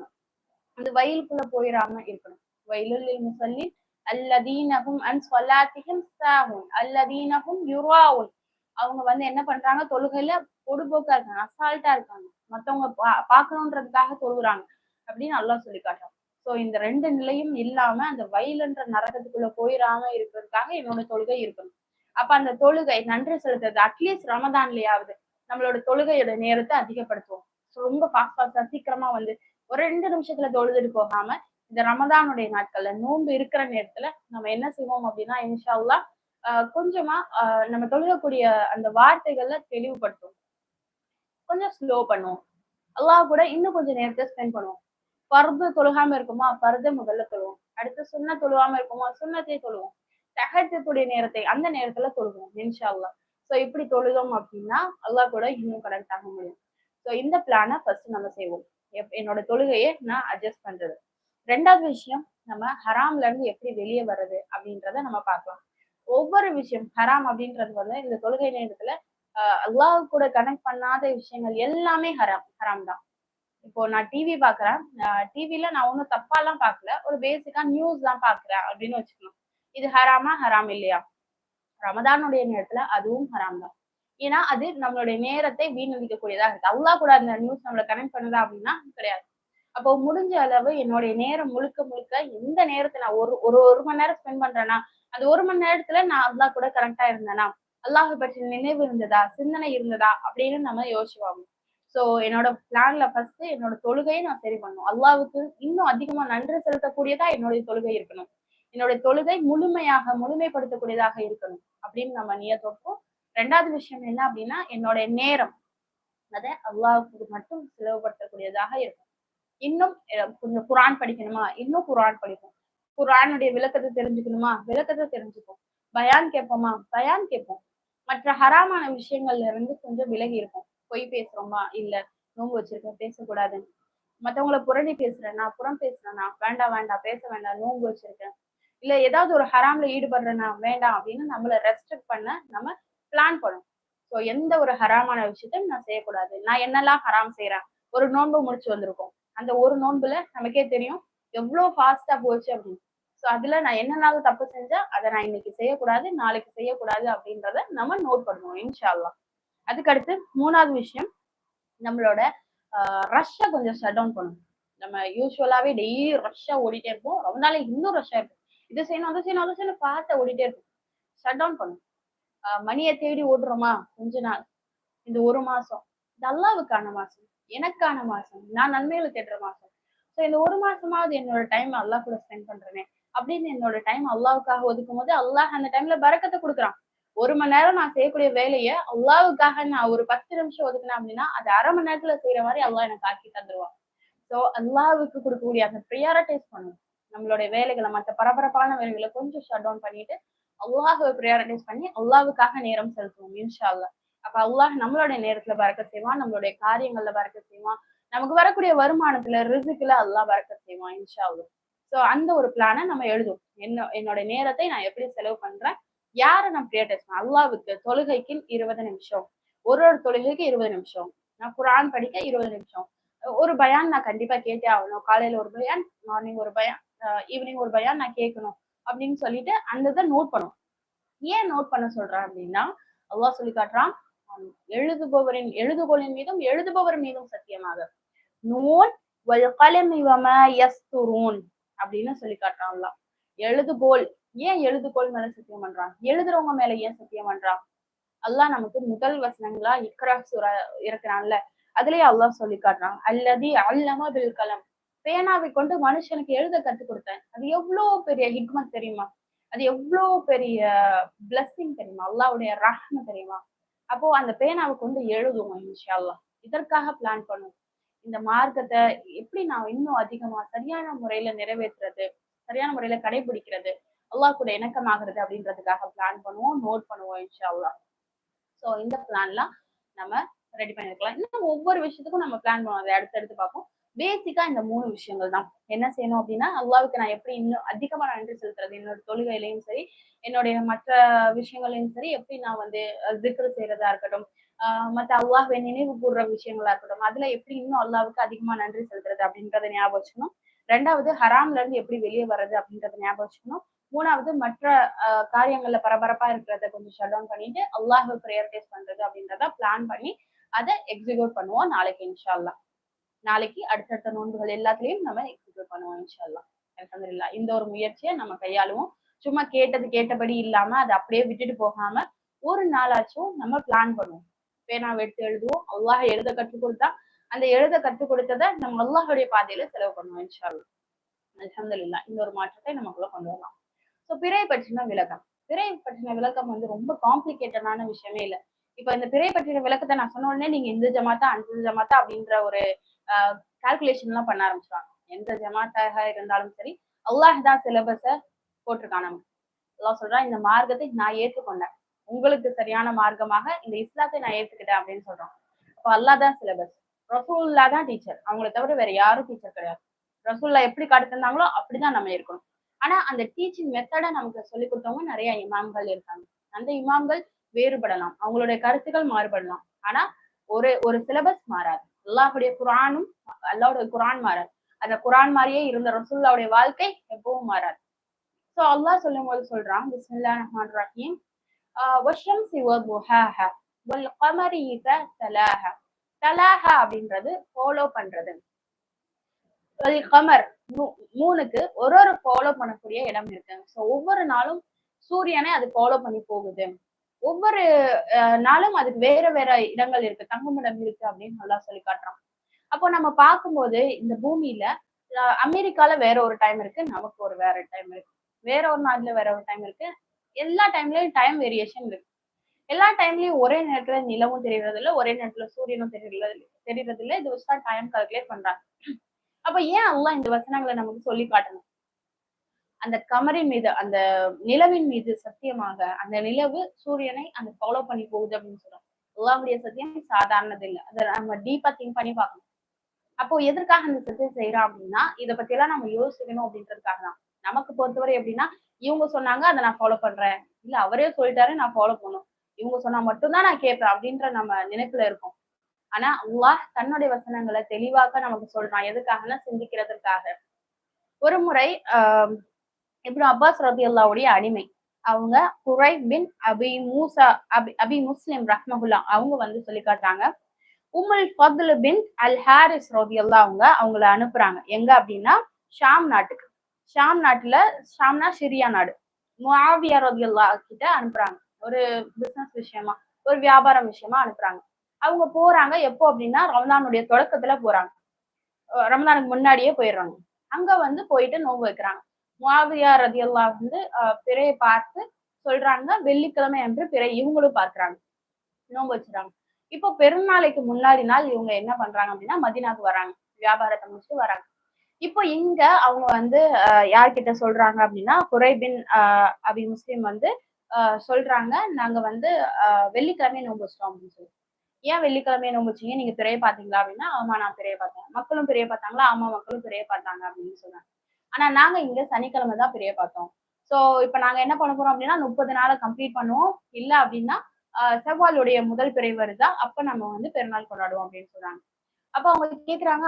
S1: அந்த வயலுக்குள்ள போயிடாம இருக்கணும். வயலுள்ளில் முசல்லி அல்லதீனகும் அன் சொல்லாத்திஹிம் சாகும் அல்லதீனகும் யுராவுன் அவங்க வந்து என்ன பண்றாங்க? தொழுகையில பொடுபோக்கா இருக்காங்க அசால்ட்டா இருக்காங்க. மத்தவங்க பா பார்க்கணுன்றதுக்காக தொழுகிறாங்க அப்படின்னு நல்லா சொல்லி காட்டுறாங்க சோ இந்த ரெண்டு நிலையும் இல்லாம அந்த வயலுன்ற நரகத்துக்குள்ள போயிடாம இருக்கிறதுக்காக என்னோட தொழுகை இருக்கணும். அப்ப அந்த தொழுகை நன்றி செலுத்துறது அட்லீஸ்ட் ரமதான்லயாவது நம்மளோட தொழுகையோட நேரத்தை அதிகப்படுத்துவோம். ரொம்ப ஃபாஸ்ட் ஃபாஸ்டா சீக்கிரமா வந்து ஒரு ரெண்டு நிமிஷத்துல தொழுதுட்டு போகாம இந்த ரமதானுடைய நாட்கள்ல நோன்பு இருக்கிற நேரத்துல நம்ம என்ன செய்வோம் அப்படின்னா இன்ஷா கொஞ்சமா நம்ம தொழுகக்கூடிய அந்த வார்த்தைகள்ல தெளிவுபடுத்தும் கொஞ்சம் ஸ்லோ பண்ணுவோம். அல்லாஹ் கூட இன்னும் கொஞ்சம் நேரத்தை ஸ்பெண்ட் பண்ணுவோம். பருது தொழுகாம இருக்குமா? பருது முதல்ல தொழுவோம். அடுத்து சுண்ண தொழுவாம இருக்குமா? சுண்ணத்தை தொழுவோம். தகஜத்துடைய நேரத்தை அந்த நேரத்துல தொழுவோம் இன்ஷா ஸோ இப்படி தொழுதோம் அப்படின்னா அல்லாஹ் கூட இன்னும் கனெக்ட் ஆக முடியும். ஸோ இந்த பிளானை ஃபர்ஸ்ட் நம்ம செய்வோம். எப்- என்னோட தொழுகையை நான் அட்ஜஸ்ட் பண்றது. ரெண்டாவது விஷயம் நம்ம ஹராம்ல இருந்து எப்படி வெளியே வர்றது அப்படின்றத நம்ம பார்க்கலாம். ஒவ்வொரு விஷயம் ஹராம் அப்படின்றது வந்து இந்த தொழுகை நேரத்துல அஹ் அல்லாஹ் கூட கனெக்ட் பண்ணாத விஷயங்கள் எல்லாமே ஹராம் ஹராம் தான். இப்போ நான் டிவி பாக்குறேன் டிவில நான் ஒன்றும் தப்பாலாம் பார்க்கல. ஒரு பேசிக்கா நியூஸ் தான் பாக்குறேன் அப்படின்னு வச்சுக்கணும். இது ஹராமா ஹராம் இல்லையா? ரமதானுடைய நேரத்துல அதுவும் ஹராம் தான். ஏன்னா அது நம்மளுடைய நேரத்தை வீணடிக்கக்கூடியதா இருக்கு. அல்லாஹ் கூட அந்த நியூஸ் நம்மளை கனெக்ட் பண்ணுதா அப்படின்னா கிடையாது. அப்போ முடிஞ்ச அளவு என்னுடைய நேரம் முழுக்க முழுக்க எந்த நேரத்தை நான் ஒரு ஒரு ஒரு மணி நேரம் ஸ்பெண்ட் பண்றேன்னா அந்த ஒரு மணி நேரத்துல நான் அல்லா கூட கரெக்டா இருந்தேனா? அல்லாஹை பற்றி நினைவு இருந்ததா? சிந்தனை இருந்ததா? அப்படின்னு நம்ம யோசிச்சுவாங்க. சோ என்னோட பிளான்ல ஃபர்ஸ்ட் என்னோட தொழுகையை நான் சரி பண்ணணும். அல்லாவுக்கு இன்னும் அதிகமா நன்றி செலுத்தக்கூடியதா என்னுடைய தொழுகை இருக்கணும். என்னுடைய தொழுகை முழுமையாக முழுமைப்படுத்தக்கூடியதாக இருக்கணும். அப்படின்னு நம்ம நியத்தோப்போம் ரெண்டாவது விஷயம் என்ன அப்படின்னா என்னோட நேரம். அதை அல்லாவுக்கு மட்டும் செலவுபடுத்தக்கூடியதாக இருக்கும். இன்னும் கொஞ்சம் குரான் படிக்கணுமா? இன்னும் குரான் படிப்போம். குரானுடைய விளக்கத்தை தெரிஞ்சுக்கணுமா? விளக்கத்தை தெரிஞ்சுப்போம். பயான் கேட்போமா? பயான் கேட்போம். மற்ற ஹராமான விஷயங்கள்ல இருந்து கொஞ்சம் விலகி இருக்கும் பொய் பேசுறோமா? இல்ல நோன்பு வச்சிருக்கேன் பேசக்கூடாது. மத்தவங்கள புரணி பேசுறேன்னா புறம் பேசுறேனா? வேண்டாம் வேண்டாம் பேச வேண்டாம் நோம்பு வச்சிருக்கேன். இல்ல ஏதாவது ஒரு ஹராம்ல ஈடுபடுறேனா? வேண்டாம் அப்படின்னு நம்மள ரெஸ்ட்ரிக்ட் பண்ண நம்ம பிளான் பண்ணும் ஸோ எந்த ஒரு ஹராமான விஷயத்தையும் நான் செய்யக்கூடாது. நான் என்னெல்லாம் ஹராம் செய்யறேன் ஒரு நோன்பு முடிச்சு வந்திருக்கோம். அந்த ஒரு நோன்புல நமக்கே தெரியும். எவ்வளவு ஃபாஸ்டா போச்சு அப்படின்னு. ஸோ அதுல நான் என்னென்னாலும் தப்பு செஞ்சா அதை நான் இன்னைக்கு செய்யக்கூடாது நாளைக்கு செய்யக்கூடாது அப்படின்றத நம்ம நோட் பண்ணுவோம் இன்ஷால்லா அதுக்கடுத்து மூணாவது விஷயம் நம்மளோட ரஷ்ஷை கொஞ்சம் ஷட் டவுன் பண்ணணும். நம்ம யூஸ்வலாவே டெய்லி ரஷ்ஷா ஓடிட்டே இருப்போம். ரொம்ப நாள் இன்னும் ரஷ்ஷா இருக்கும் இது செய்யணும் அதை செய்யணும் அதை செய்யணும் ஃபாஸ்டா ஓடிட்டே இருக்கும் ஷட் டவுன் பண்ணும் மணியை தேடி ஓடுறோமா? கொஞ்ச நாள். இந்த ஒரு மாசம். இது அல்லாவுக்கான மாசம். எனக்கான மாசம். நான் நன்மைகளை தேடுற மாசம். ஸோ இந்த ஒரு மாசமாவது என்னோட டைம் அல்லாஹ் கூட ஸ்பெண்ட் பண்றேனே அப்படின்னு என்னோட டைம் அல்லாவுக்காக ஒதுக்கும் போது அல்லாஹ் அந்த டைம்ல பறக்கத்தை கொடுக்குறான். ஒரு மணி நேரம் நான் செய்யக்கூடிய வேலையை அல்லாவுக்காக நான் ஒரு பத்து நிமிஷம் ஒதுக்கினேன் அப்படின்னா அது அரை மணி நேரத்துல செய்யற மாதிரி அல்லாஹ் எனக்கு ஆக்கி தந்துருவான். ஸோ அல்லாவுக்கு கொடுக்கக்கூடிய அந்த ப்ரியாரிட்டைஸ் பண்ணணும் நம்மளுடைய வேலைகளை மற்ற பரபரப்பான வேலைகளை கொஞ்சம் ஷட் டவுன் பண்ணிட்டு அல்லாஹுவை ப்ரியாரிட்டைஸ் பண்ணி அல்லாவுக்காக நேரம் செலுத்துவோம் இன்ஷா அல்லா அப்ப அல்லாஹ் நம்மளுடைய நேரத்துல பறக்க செய்வான் நம்மளுடைய காரியங்கள்ல பறக்க செய்வான் நமக்கு வரக்கூடிய வருமானத்துல ரிசுக்குல அதெல்லாம் பறக்க செய்வான் இன்ஷா ஸோ அந்த ஒரு பிளானை நம்ம எழுதும் என்ன என்னோட நேரத்தை நான் எப்படி செலவு பண்றேன்? யாரை நான் ப்ரியாரிட்டைஸ் அல்லாவுக்கு தொழுகைக்கு இருபது நிமிஷம். ஒரு ஒரு தொழுகைக்கு இருபது நிமிஷம். நான் குரான் படிக்க இருபது நிமிஷம். ஒரு பயான் நான் கண்டிப்பா கேட்டே ஆகணும். காலையில ஒரு பயான் மார்னிங் ஒரு பயான் ஈவினிங் ஒரு பயான் நான் கேட்கணும் அப்படின்னு சொல்லிட்டு அந்த இதை நோட் பண்ணும் ஏன் நோட் பண்ண சொல்றேன் அப்படின்னா அவ்வளோ சொல்லி காட்டுறான் எழுதுபவரின் எழுதுகோளின் மீதும் எழுதுபவர் மீதும் சத்தியமாக. நூன் வல்கலமி வமா யஸ்துரூன் அப்படின்னு சொல்லி காட்டுறான் எழுதுகோல் ஏன் எழுதுகோல் மேல சத்தியம் பண்றான்? எழுதுறவங்க மேல ஏன் சத்தியம் பண்றான்? அல்லாஹ் நமக்கு முதல் வசனங்களா இக்ரா சுரா இருக்கிறான்ல அதுலயே அல்லாஹ் சொல்லி காட்டுறான் அல்லது அல்லமா பில் கலம் பேனாவை கொண்டு மனுஷனுக்கு எழுத கத்து கொடுத்தேன். அது எவ்வளவு பெரிய ஹிக்மத் தெரியுமா? அது எவ்வளவு பெரிய பிளஸ்ஸிங் தெரியுமா? அல்லாவுடைய ரஹ்ம தெரியுமா? அப்போ அந்த பேனாவை கொண்டு எழுதுவோம் இன்ஷா அல்லாஹ். இதற்காக பிளான் பண்ணுவோம் இந்த மார்க்கத்தை எப்படி நான் இன்னும் அதிகமா சரியான முறையில நிறைவேற்றுறது சரியான முறையில கடைபிடிக்கிறது அல்லாஹ் கூட இணக்கமாகிறது அப்படின்றதுக்காக பிளான் பண்ணுவோம் நோட் பண்ணுவோம் இன்ஷா அல்லா ஸோ இந்த பிளான்லாம் நம்ம ரெடி பண்ணிருக்கலாம். இன்னும் ஒவ்வொரு விஷயத்துக்கும் நம்ம பிளான் பண்ணுவோம். அதை அடுத்தடுத்து பார்ப்போம். பேசிக்கா இந்த மூணு விஷயங்கள் தான். என்ன செய்யணும் அப்படின்னா அல்லாவுக்கு நான் எப்படி இன்னும் அதிகமா நன்றி செலுத்துறது என்னோட தொழுகையிலையும் சரி என்னுடைய மற்ற விஷயங்களையும் சரி எப்படி நான் வந்து திக்ரு செய்யறதா இருக்கட்டும் மற்ற அல்லாஹ் நினைவு கூடுற விஷயங்களா இருக்கட்டும் அதுல எப்படி இன்னும் அல்லாவுக்கு அதிகமா நன்றி செலுத்துறது அப்படின்றத ஞாபகம் வச்சுக்கணும். ரெண்டாவது ஹராம்ல இருந்து எப்படி வெளியே வர்றது அப்படின்றத ஞாபகம் வச்சுக்கணும். மூணாவது மற்ற காரியங்கள்ல பரபரப்பா இருக்கிறத கொஞ்சம் ஷட் டவுன் பண்ணிட்டு அல்லாஹ் ப்ரையர்டைஸ் பண்றது அப்படின்றத பிளான் பண்ணி அதை எக்ஸிக்யூட் பண்ணுவோம் நாளைக்கு இன்ஷால்லா நாளைக்கு அடுத்தடுத்த நோன்புகள் எல்லாத்துலயும் நம்ம எக்ஸிக்யூட் பண்ணுவோம் இன்ஷால்லா அலமதுல்லா இந்த ஒரு முயற்சியை நம்ம கையாளுவோம். சும்மா கேட்டது கேட்டபடி இல்லாம அதை அப்படியே விட்டுட்டு போகாம ஒரு நாளாச்சும் நம்ம பிளான் பண்ணுவோம். பேனாவை எடுத்து எழுதுவோம். அல்லாஹ் எழுத கற்றுக் கொடுத்தா அந்த எழுத கற்றுக் கொடுத்ததை நம்ம அல்லாஹுடைய பாதையில செலவு பண்ணுவோம் இன்ஷால்லா இந்த ஒரு மாற்றத்தை நமக்குள்ள கொண்டு வரலாம். ஸோ பிறை பற்றின விளக்கம். பிறை பற்றின விளக்கம் வந்து ரொம்ப காம்ப்ளிகேட்டடான விஷயமே இல்லை. இப்ப இந்த பிறை பற்றின விளக்கத்தை நான் சொன்ன உடனே நீங்க இந்த ஜமாத்தா அந்த ஜமாத்தா அப்படின்ற ஒரு கால்குலேஷன் எல்லாம் பண்ண ஆரம்பிச்சிருவாங்க. எந்த ஜமாத்தாக இருந்தாலும் சரி அல்லாஹ் தான் சிலபஸ போட்டிருக்கான் நம்ம. அல்லாஹ் சொல்றான் இந்த மார்க்கத்தை நான் ஏற்றுக்கொண்டேன். உங்களுக்கு சரியான மார்க்கமாக இந்த இஸ்லாத்தை நான் ஏத்துக்கிட்டேன் அப்படின்னு சொல்றோம். அப்போ அல்லாஹ் தான் சிலபஸ் ரசூல்லா தான் டீச்சர் அவங்கள தவிர வேற யாரும் டீச்சர் கிடையாது. ரசூல்லா எப்படி காட்டுத்தாங்களோ அப்படிதான் நம்ம இருக்கணும். ஆனா அந்த டீச்சிங் மெத்தடை நமக்கு சொல்லி கொடுத்தவங்க நிறைய இமாம்கள் இருக்காங்க. அந்த இமாம்கள் வேறுபடலாம். அவங்களுடைய கருத்துக்கள் மாறுபடலாம். ஆனா ஒரு ஒரு சிலபஸ் மாறாது. அல்லாஹுடைய குரானும் அல்லாவுடைய குரான் மாறாது. அந்த குரான் மாதிரியே இருந்த ரசூல்லாவுடைய வாழ்க்கை எப்பவும் மாறாது. சோ அல்லாஹ் சொல்லும் போது சொல்றான் பிஸ்மில்லா ரஹ்மான் ரஹீம். வஷ்ரம்சி வதுஹாஹா வல் கமரி இத தலாஹ தலாஹா அப்படின்றது ஃபாலோ பண்றது. வல் கமர் மூணுக்கு ஒரு ஒரு ஃபாலோ பண்ணக்கூடிய இடம் இருக்கு. ஸோ ஒவ்வொரு நாளும் சூரியனை அது ஃபாலோ பண்ணி போகுது. ஒவ்வொரு நாளும் அதுக்கு வேற வேற இடங்கள் இருக்கு. தங்குமிடம் இருக்கு அப்படின்னு நல்லா சொல்லி காட்டுறான். அப்போ நம்ம பார்க்கும்போது இந்த பூமியில அமெரிக்கால வேற ஒரு டைம் இருக்கு நமக்கு ஒரு வேற டைம் இருக்கு. வேற ஒரு நாட்டுல வேற ஒரு டைம் இருக்கு எல்லா டைம்லயும் டைம் வேரியேஷன் இருக்கு. எல்லா டைம்லயும் ஒரே நேரத்துல நிலவும் தெரியறது இல்ல ஒரே நேரத்துல சூரியனும் தெரியறது தெரியறது இல்ல இது வச்சு தான் டைம் கால்குலேட் பண்றாங்க. அப்ப ஏன் அல்லாஹ் இந்த வசனங்களை நமக்கு சொல்லி காட்டணும்? அந்த கமரின் மீது அந்த நிலவின் மீது சத்தியமாக அந்த நிலவு சூரியனை அந்த ஃபாலோ பண்ணி போகுது அப்படின்னு சொல்றோம் அல்லாவுடைய சத்தியம் சாதாரணது இல்லை. அதை நம்ம டீப்பா திங்க் பண்ணி பார்க்கணும். அப்போ எதற்காக அந்த சத்தியம் செய்யறோம் அப்படின்னா இதை பத்தி எல்லாம் நம்ம யோசிக்கணும் அப்படின்றதுக்காக தான் நமக்கு பொறுத்தவரை எப்படின்னா இவங்க சொன்னாங்க அதை நான் ஃபாலோ பண்றேன். இல்ல அவரே சொல்லிட்டாரு நான் ஃபாலோ பண்ணும் இவங்க சொன்னா மட்டும்தான் நான் கேட்பேன் அப்படின்ற நம்ம நினைப்புல இருக்கோம். ஆனா அல்லாஹ் தன்னுடைய வசனங்களை தெளிவாக நமக்கு சொல்றான். எதுக்காகனா சிந்திக்கிறதுக்காக. ஒரு முறை ஆஹ் இப்னு அப்பாஸ் ரபி அல்லாவுடைய அடிமை. அவங்க குரை பின் அபி மூசா அபி அபி முஸ்லிம் ரஹ்மகுல்லா அவங்க வந்து சொல்லி காட்டுறாங்க. உம்முல் ஃபதுல் பின் அல் ஹாரிஸ் ரபி அல்லா அவங்க அவங்கள அனுப்புறாங்க. எங்க அப்படின்னா ஷாம் நாட்டுக்கு. ஷாம் நாட்டுல ஷாம்னா சிரியா நாடு. முஆவியா ரபி கிட்ட அனுப்புறாங்க. ஒரு பிசினஸ் விஷயமா ஒரு வியாபாரம் விஷயமா அனுப்புறாங்க. அவங்க போறாங்க எப்போ அப்படின்னா ரமதானுடைய தொடக்கத்துல போறாங்க. ரமதானுக்கு முன்னாடியே போயிடுறாங்க. அங்க வந்து போயிட்டு நோன்பு வைக்கிறாங்க. முவாவியா ரதியல்லா வந்து பிறையை பார்த்து சொல்றாங்க வெள்ளிக்கிழமை அன்று பிறை இவங்களும் பார்க்கறாங்க. நோன்பு வச்சுறாங்க இப்போ பெருநாளைக்கு முன்னாடி நாள் இவங்க என்ன பண்றாங்க அப்படின்னா மதினாக்கு வராங்க வியாபாரத்தை முடிச்சுட்டு வராங்க இப்போ இங்க அவங்க வந்து யார்கிட்ட சொல்றாங்க அப்படின்னா குறைபின் அபி முஸ்லீம் வந்து சொல்றாங்க நாங்க வந்து வெள்ளிக்கிழமை நோம்புச்சிட்டோம் அப்படின்னு சொல்லி. ஏன் வெள்ளிக்கிழமையை நோன்பு நீங்க பிறைய பாத்தீங்களா அப்படின்னா ஆமா நான் பிறைய பார்த்தேன். மக்களும் பிறைய பார்த்தாங்களா? ஆமா மக்களும் பிறைய பார்த்தாங்க அப்படின்னு சொன்னாங்க. ஆனா நாங்க இங்க சனிக்கிழமை தான் பிறைய பார்த்தோம். சோ இப்ப நாங்க என்ன பண்ண போறோம் அப்படின்னா முப்பது நாளை கம்ப்ளீட் பண்ணுவோம். இல்ல அப்படின்னா செவ்வாலுடைய முதல் பிறை வருதா? அப்ப நம்ம வந்து பெருநாள் கொண்டாடுவோம் அப்படின்னு சொல்றாங்க அப்ப அவங்க கேக்குறாங்க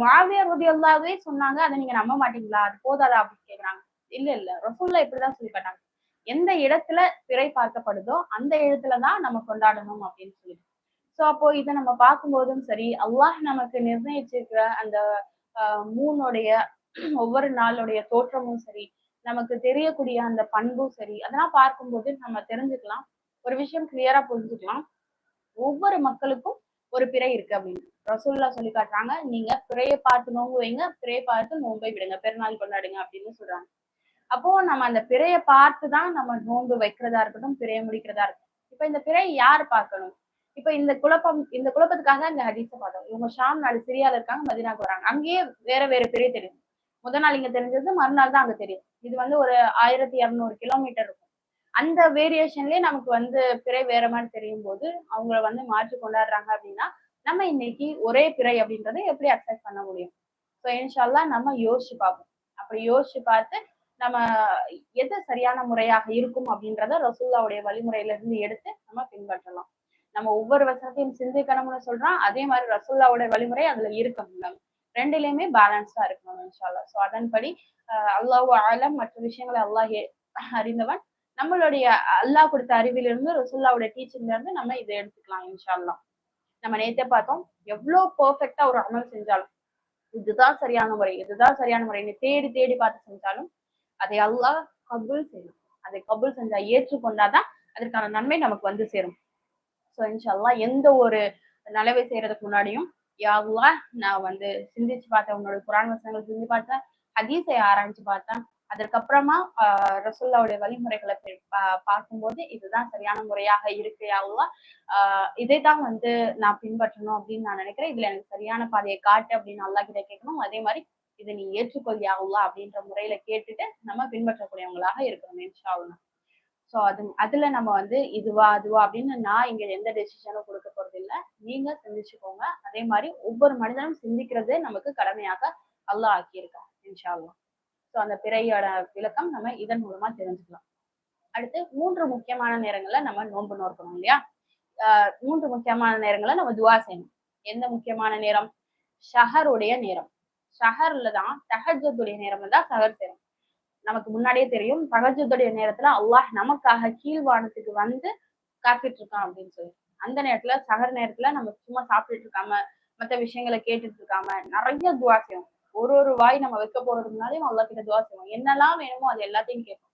S1: மாவியர் உதயல்லாவே சொன்னாங்க அதை நீங்க நம்ப மாட்டீங்களா? அது போதாதா? அப்படின்னு கேக்குறாங்க. இல்ல இல்ல. ரசூல்லா இப்படிதான் சொல்லி காட்டாங்க எந்த இடத்துல பிறை பார்க்கப்படுதோ அந்த இடத்துலதான் நம்ம கொண்டாடணும் அப்படின்னு சொல்லி சோ அப்போ இதை நம்ம பார்க்கும்போதும் சரி அல்லாஹ் நமக்கு நிர்ணயிச்சிருக்கிற அந்த மூணுடைய ஒவ்வொரு நாளுடைய தோற்றமும் சரி நமக்கு தெரியக்கூடிய அந்த பண்பும் சரி அதெல்லாம் பார்க்கும்போது நம்ம தெரிஞ்சுக்கலாம். ஒரு விஷயம் கிளியரா புரிஞ்சுக்கலாம். ஒவ்வொரு மக்களுக்கும் ஒரு பிறை இருக்கு அப்படின்னு. ரசூல்லா சொல்லி காட்டுறாங்க. நீங்க பிறையை பார்த்து நோன்பு வைங்க. பிறையை பார்த்து நோன்பை விடுங்க. பெருநாள் கொண்டாடுங்க அப்படின்னு சொல்றாங்க. அப்போ நம்ம அந்த பிறையை பார்த்து தான் நம்ம நோன்பு வைக்கிறதா இருக்கட்டும் பிறையை முடிக்கிறதா இருக்கட்டும். இப்ப இந்த பிறையை யார் பார்க்கணும்? இப்ப இந்த குழப்பம் இந்த குழப்பத்துக்காக இந்த ஹதீஸை பார்த்தோம். இவங்க ஷாம் நாடு சிரியால இருக்காங்க மதினாக்கு வராங்க. அங்கேயே வேற வேற பிறை தெரியும். முதல் நாள் இங்க தெரிஞ்சது மறுநாள் தான் அங்க தெரியும். இது வந்து ஒரு ஆயிரத்தி இரநூறு கிலோமீட்டர் இருக்கும். அந்த வேரியேஷன்லயே நமக்கு வந்து பிறை வேற மாதிரி தெரியும் போது அவங்கள வந்து மாற்றி கொண்டாடுறாங்க அப்படின்னா நம்ம இன்னைக்கு ஒரே பிறை அப்படின்றத எப்படி அக்செப்ட் பண்ண முடியும்? ஸோ இன்ஷால்லா நம்ம யோசிச்சு பார்ப்போம். அப்படி யோசிச்சு பார்த்து நம்ம எது சரியான முறையாக இருக்கும் அப்படின்றத ரசூல்லாவுடைய வழிமுறையில இருந்து எடுத்து நம்ம பின்பற்றலாம். நம்ம ஒவ்வொரு வசனத்தையும் சிந்திக்கணும்னு சொல்றோம். அதே மாதிரி ரசூல்லாவுடைய வழிமுறை அதுல இருக்கணும் ரெண்டுலயுமே பேலன்ஸா இருக்கணும் இன்ஷால்லா ஸோ அதன்படி அல்லாஹ் ஆலம் மற்ற விஷயங்களை அல்லாஹ் அறிந்தவன் நம்மளுடைய அல்லாஹ் கொடுத்த அறிவிலிருந்து ரசூல்லாவுடைய டீச்சிங்ல இருந்து நம்ம இதை எடுத்துக்கலாம் இன்ஷால்லா நம்ம நேத்தே பார்த்தோம் எவ்வளவு பெர்ஃபெக்டா ஒரு அமல் செஞ்சாலும் இதுதான் சரியான முறை இதுதான் சரியான முறைன்னு தேடி தேடி பார்த்து செஞ்சாலும் அதை அல்லாஹ் கபுல் செய்யும். அதை கபுல் செஞ்சா ஏற்றுக்கொண்டாதான் அதற்கான நன்மை நமக்கு வந்து சேரும். ஸோ இன்ஷால்லா எந்த ஒரு நலவை செய்யறதுக்கு முன்னாடியும் யாவ்லா நான் வந்து சிந்திச்சு பார்த்தேன் உன்னோட புராண வசனங்கள் சிந்தி பார்த்தேன் ஹதீஸை ஆராய்ச்சி பார்த்தேன் அதற்கப்புறமா ரசுல்லாவுடைய வழிமுறைகளை பார்க்கும்போது இதுதான் சரியான முறையாக இருக்கு யாவ்லா ஆஹ் இதை தான் வந்து நான் பின்பற்றணும் அப்படின்னு நான் நினைக்கிறேன். இதுல எனக்கு சரியான பாதையை காட்டு அப்படின்னு நல்லா கிட்ட கேட்கணும். அதே மாதிரி இதை நீ ஏற்றுக்கொள் அப்படின்ற முறையில கேட்டுட்டு நம்ம பின்பற்றக்கூடியவங்களாக இருக்கணும் இன்ஷா ஸோ அது அதுல நம்ம வந்து இதுவா அதுவா அப்படின்னு நான் இங்க எந்த டெசிஷனும் கொடுக்க போறது இல்லை. நீங்க சிந்திச்சுக்கோங்க. அதே மாதிரி ஒவ்வொரு மனிதனும் சிந்திக்கிறது நமக்கு கடமையாக அல்லாஹ் ஆக்கியிருக்கான் இன்ஷா அல்லா ஸோ அந்த பிறையோட விளக்கம் நம்ம இதன் மூலமா தெரிஞ்சுக்கலாம். அடுத்து மூன்று முக்கியமான நேரங்கள்ல நம்ம நோன்பு நோக்கணும் இல்லையா? மூன்று முக்கியமான நேரங்களை நம்ம துவா செய்யணும். எந்த முக்கியமான நேரம்? ஷஹருடைய நேரம். ஷஹர்ல தான் தஹஜத்துடைய நேரம் தான் சஹர் செய்யணும் நமக்கு முன்னாடியே தெரியும் தகஜத்துடைய நேரத்துல அல்லாஹ் நமக்காக கீழ்வானத்துக்கு வந்து காத்துட்டு இருக்கான் அப்படின்னு சொல்லி. அந்த நேரத்துல சகர் நேரத்துல நம்ம சும்மா சாப்பிட்டுட்டு இருக்காம மற்ற விஷயங்களை கேட்டுட்டு இருக்காம நிறைய துவா செய்யணும். ஒரு ஒரு வாய் நம்ம வைக்க போறதுக்கு முன்னாடியும் கிட்ட துவா செய்வோம் என்னெல்லாம் வேணுமோ அது எல்லாத்தையும் கேட்போம்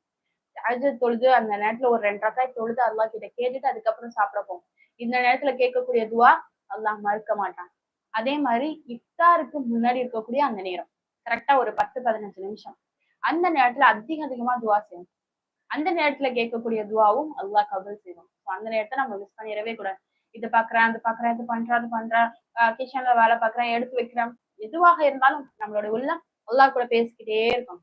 S1: அஜு தொழுது அந்த நேரத்துல ஒரு ரெண்டு ரக்காய் தொழுது அல்லா கிட்ட கேட்டுட்டு அதுக்கப்புறம் சாப்பிட போவோம் இந்த நேரத்துல கேட்கக்கூடிய துவா அல்லாஹ் மறுக்க மாட்டான். அதே மாதிரி இஃப்தாருக்கு முன்னாடி இருக்கக்கூடிய அந்த நேரம். கரெக்டா ஒரு பத்து பதினஞ்சு நிமிஷம். அந்த நேரத்துல அதிக அதிகமா துவா செய்வோம் அந்த நேரத்துல கேட்கக்கூடிய துவாவும் அல்லாஹ் கபல் செய்வோம் அந்த நேரத்தை நம்ம மிஸ் பண்ணிடவே கூடாது. இது பாக்குறேன் அது பாக்குறேன் இது பண்றேன் அது பண்றேன். கிச்சன்ல வேலை பாக்குறேன் எடுத்து வைக்கிறேன். எதுவாக இருந்தாலும் நம்மளோட உள்ளம் அல்லாஹ் கூட பேசிக்கிட்டே இருக்கும்.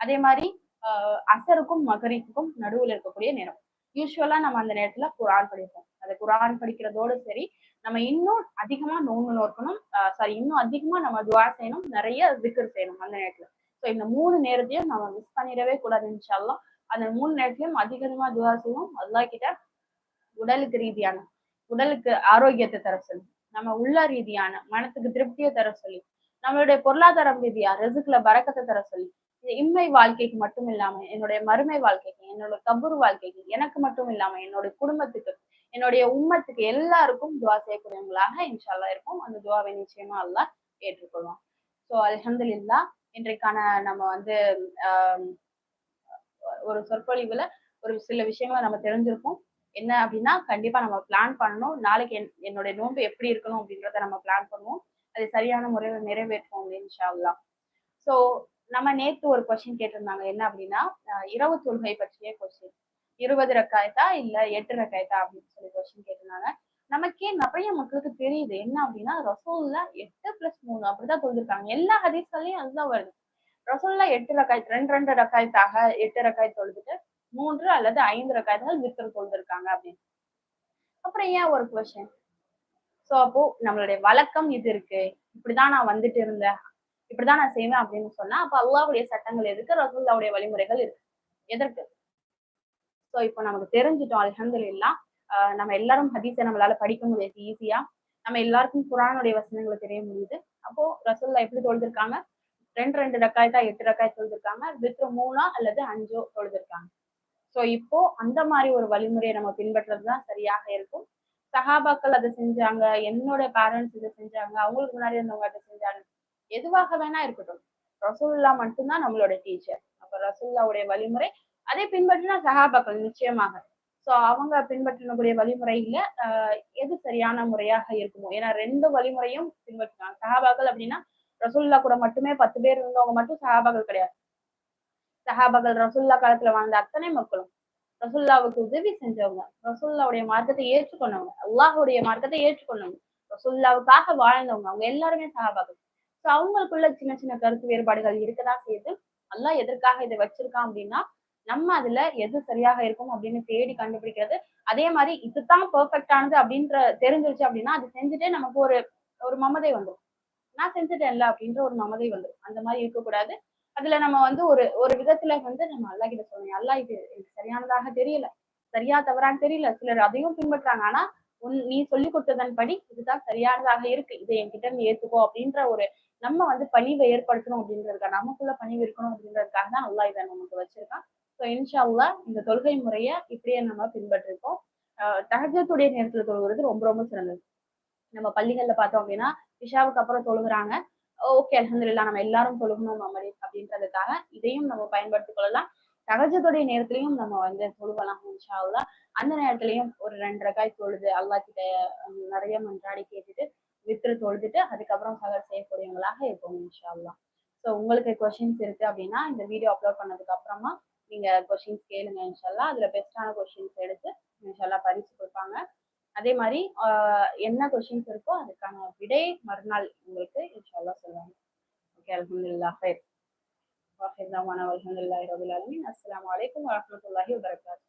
S1: அதே மாதிரி ஆஹ் அசருக்கும் மகரிக்கும் நடுவுல இருக்கக்கூடிய நேரம் யூஸ்வலா நம்ம அந்த நேரத்துல குரான் படிப்போம். அந்த குரான் படிக்கிறதோடு சரி நம்ம இன்னும் அதிகமா நோன்பு நோக்கணும் சாரி இன்னும் அதிகமா நம்ம துவா செய்யணும் நிறைய விக்கர் செய்யணும் அந்த நேரத்துல. ஸோ இந்த மூணு நேரத்தையும் நம்ம மிஸ் பண்ணிடவே கூடாது இன்ஷால்லாம் அந்த மூணு நேரத்திலையும் அதிகமா துவா செய்வோம். அல்லா கிட்ட உடலுக்கு ரீதியான உடலுக்கு ஆரோக்கியத்தை தர சொல்லி நம்ம உள்ள ரீதியான மனத்துக்கு திருப்தியை தர சொல்லி நம்மளுடைய பொருளாதாரம் ரீதியா ரெசுக்குல பறக்கத்தை தர சொல்லி இம்மை வாழ்க்கைக்கு மட்டும் இல்லாம என்னுடைய மறுமை வாழ்க்கைக்கு என்னோட கபூர் வாழ்க்கைக்கு எனக்கு மட்டும் இல்லாம என்னோட குடும்பத்துக்கு என்னுடைய உம்மத்துக்கு எல்லாருக்கும் துவா செய்யக்கூடியவங்களாக இன்ஷால்லா இருக்கும் அந்த துவாவை நிச்சயமா அல்லாஹ் ஏற்றுக்கொள்வோம் ஸோ அலமதுல்லா இன்றைக்கான நம்ம வந்து ஒரு சொற்பொழிவுல ஒரு சில விஷயங்களை நம்ம தெரிஞ்சிருக்கோம் என்ன அப்படின்னா கண்டிப்பா நம்ம பிளான் பண்ணணும். நாளைக்கு என் என்னுடைய நோன்பு எப்படி இருக்கணும் அப்படின்றத நம்ம பிளான் பண்ணுவோம். அது சரியான முறையில் நிறைவேற்றுவோம் இன்ஷால்லா ஸோ நம்ம நேத்து ஒரு கொஸ்டின் கேட்டிருந்தாங்க. என்ன அப்படின்னா இரவு தொழுகை பற்றிய கொஸ்டின் இருபது ரக்காயத்தா இல்ல எட்டு ரக்காயத்தா அப்படின்னு சொல்லி கொஸ்டின் கேட்டிருந்தாங்க. நமக்கே நிறைய மக்களுக்கு தெரியுது. என்ன அப்படின்னா ரசோல்ல எட்டு பிளஸ் மூணு அப்படிதான் தொழுதுருக்காங்க. எல்லா ஹதீஸ்களையும் அதுதான் வருது. ரசோல்ல எட்டு ரக்காய் ரெண்டு ரெண்டு ரக்காயத்தாக எட்டு ரக்காய் தொழுதுட்டு மூன்று அல்லது ஐந்து ரக்காயத்தாக வித்தர் தொழுதுருக்காங்க அப்படின்னு. அப்புறம் ஏன் ஒரு கொஸ்டின் சோ அப்போ நம்மளுடைய வழக்கம் இது இருக்கு? இப்படிதான் நான் வந்துட்டு இருந்தேன். இப்படிதான் நான் செய்வேன் அப்படின்னு சொன்னா அப்ப அல்லாவுடைய சட்டங்கள் எதுக்கு? ரசூல்லாவுடைய வழிமுறைகள் இருக்கு. எதற்கு சோ இப்போ நமக்கு தெரிஞ்சிட்டோம் அலமதுல்லா நம்ம எல்லாரும் ஹதீஸை நம்மளால படிக்க முடியாது ஈஸியா நம்ம எல்லாருக்கும் குரானுடைய வசனங்களை தெரிய முடியுது. அப்போ ரசூல்லா எப்படி தொழுதிருக்காங்க? ரெண்டு ரெண்டு ரக்காயத்தா எட்டு ரக்காய் தொழுதிருக்காங்க. வித்து மூணா அல்லது அஞ்சோ தொழுதிருக்காங்க. ஸோ இப்போ அந்த மாதிரி ஒரு வழிமுறையை நம்ம பின்பற்றுறதுதான் சரியாக இருக்கும். சகாபாக்கள் அதை செஞ்சாங்க என்னோட பேரண்ட்ஸ் இதை செஞ்சாங்க அவங்களுக்கு முன்னாடி இருந்தவங்க அதை செஞ்சாங்க. எதுவாக வேணா இருக்கட்டும். ரசூல்லா மட்டும்தான் நம்மளோட டீச்சர் அப்ப ரசூல்லாவுடைய வழிமுறை அதை பின்பற்றினா சகாபாக்கள் நிச்சயமாக. ஸோ அவங்க பின்பற்றக்கூடிய வழிமுறையில எது சரியான முறையாக இருக்குமோ. ஏன்னா ரெண்டு வழிமுறையும் பின்பற்றினாங்க. சகாபாக்கள் அப்படின்னா ரசூல்லா கூட மட்டுமே பத்து பேர் இருந்தவங்க மட்டும் சகாபாக்கள் கிடையாது. சஹாபாக்கள் ரசூல்லா காலத்துல வாழ்ந்த அத்தனை மக்களும். ரசுல்லாவுக்கு உதவி செஞ்சவங்க ரசுல்லாவுடைய மார்க்கத்தை ஏற்றுக்கொண்டவங்க அல்லாஹுடைய மார்க்கத்தை ஏற்றுக்கொண்டவங்க ரசுல்லாவுக்காக வாழ்ந்தவங்க அவங்க எல்லாருமே சகாபாக்கள் ஸோ அவங்களுக்குள்ள சின்ன சின்ன கருத்து வேறுபாடுகள் இருக்கதான் செய்யுது. அல்லாஹ் எதற்காக இதை வச்சிருக்கான் அப்படின்னா நம்ம அதுல எது சரியாக இருக்கும் அப்படின்னு தேடி கண்டுபிடிக்கிறது. அதே மாதிரி இதுதான் பெர்ஃபெக்டானது அப்படின்ற தெரிஞ்சிருச்சு அப்படின்னா அது செஞ்சுட்டே நமக்கு ஒரு ஒரு மமதை வந்துடும் நான் செஞ்சுட்டேன்ல அப்படின்ற ஒரு மமதை வந்துடும் அந்த மாதிரி இருக்கக்கூடாது. அதுல நம்ம வந்து ஒரு ஒரு விதத்துல வந்து நம்ம அல்லா கிட்ட சொல்லணும். அல்லா இது எனக்கு சரியானதாக தெரியல. சரியா தவறான்னு தெரியல. சிலர் அதையும் பின்பற்றாங்க. ஆனா உன் நீ சொல்லி கொடுத்ததன் படி இதுதான் சரியானதாக இருக்கு. இதை என்கிட்ட நீ ஏத்துக்கோ அப்படின்ற ஒரு நம்ம வந்து பணிவை ஏற்படுத்தணும் அப்படின்றதுக்காக நமக்குள்ள பணிவு இருக்கணும் அப்படின்றதுக்காக தான் அல்லா இதை நமக்கு வச்சிருக்கான். ஸோ இன்ஷால்லா இந்த தொழுகை முறைய இப்படியே நம்ம பின்பற்றிருக்கோம் தகஜத்துடைய நேரத்துல தொழுகிறது ரொம்ப ரொம்ப சிறந்தது. நம்ம பள்ளிகள்ல பார்த்தோம் அப்படின்னா இஷாவுக்கு அப்புறம் தொழுகிறாங்க. ஓகே அலமதுல்லா நம்ம எல்லாரும் தொழுகணும் மமரி அப்படின்றதுக்காக இதையும் நம்ம பயன்படுத்திக் கொள்ளலாம். தகஜத்துடைய நேரத்திலையும் நம்ம வந்து தொழுகலாம் இன்ஷால்லா அந்த நேரத்திலையும் ஒரு ரெண்டு ரகாய் தொழுது அல்லா கிட்ட நிறைய மன்றாடி கேட்டுட்டு வித்துரு தொழுதுட்டு அதுக்கப்புறம் சகர் செய்யக்கூடியவங்களாக இருப்போம் இன்ஷால்லா ஸோ உங்களுக்கு கொஷின்ஸ் இருக்கு அப்படின்னா இந்த வீடியோ அப்லோட் பண்ணதுக்கு அப்புறமா நீங்க கொஷின்ஸ் கேளுங்க இன்ஷால்லா அதுல பெஸ்டான கொஷின்ஸ் எடுத்து இன்ஷால்லா பரிசு கொடுப்பாங்க. அதே மாதிரி என்ன கொஷின்ஸ் இருக்கோ அதுக்கான விடை மறுநாள் உங்களுக்கு இன்ஷால்லா சொல்லுவாங்க ஓகே அலமதுல்லா ஹைர். வாஹிர் தாமான அலமதுல்லாஹி ரபுல் அலமின் அஸ்லாம் வலைக்கம் வரமத்துல்லாஹி வபரகாத்து